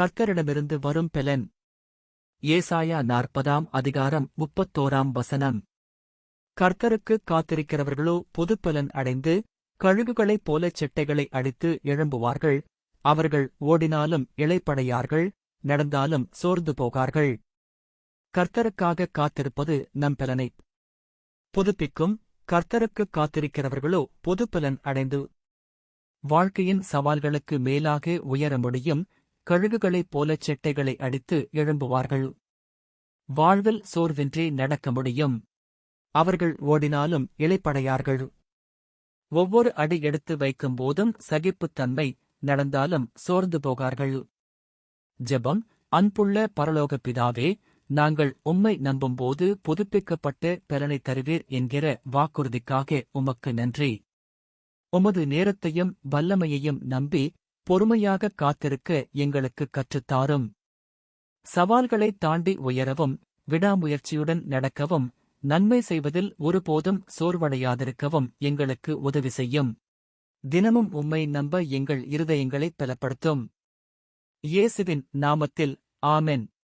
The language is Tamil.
கர்த்தரிடமிருந்து வரும் பெலன். ஏசாயா நாற்பதாம் அதிகாரம் முப்பத்தோராம் வசனம். கர்த்தருக்கு காத்திருக்கிறவர்களோ பொதுப்பலன் அடைந்து கழுகுகளைப் போலச் செட்டைகளை அடித்து எழும்புவார்கள். அவர்கள் ஓடினாலும் இளைப்படையார்கள் நடந்தாலும் சோர்ந்து போகார்கள். கர்த்தருக்காக காத்திருப்பது நம் பலனை. புதுப்பிக்கும் கர்த்தருக்கு காத்திருக்கிறவர்களோ பொதுப்பலன் அடைந்து வாழ்க்கையின் சவால்களுக்கு மேலாக உயர முடியும் கழுகுகளைப் போலச் செட்டைகளை அடித்து எழும்புவார்கள். வாழ்வில் சோர்வின்றி நடக்க முடியும். அவர்கள் ஓடினாலும் இளைப்படையார்கள். ஒவ்வொரு அடி எடுத்து வைக்கும் போதும் சகிப்புத்தன்மை நடந்தாலும் சோர்ந்து போகார்கள். ஜெபம் அன்புள்ள பரலோக பிதாவே நாங்கள் உம்மை நம்பும்போது புதுப்பிக்கப்பட்ட பலனை தருவீர் என்கிற வாக்குறுதிக்காக உமக்கு நன்றி. உமது நேரத்தையும் வல்லமையையும் நம்பி பொறுமையாக காத்திருக்க எங்களுக்கு கற்றுத்தாரும். சவால்களைத் தாண்டி உயரவும் விடாமுயற்சியுடன் நடக்கவும் நன்மை செய்வதில் ஒருபோதும் சோர்வடையாதிருக்கவும் எங்களுக்கு உதவி செய்யும். தினமும் உம்மை நம்ப எங்கள் இருதயங்களைப் பலப்படுத்தும். இயேசுவின் நாமத்தில் ஆமென்.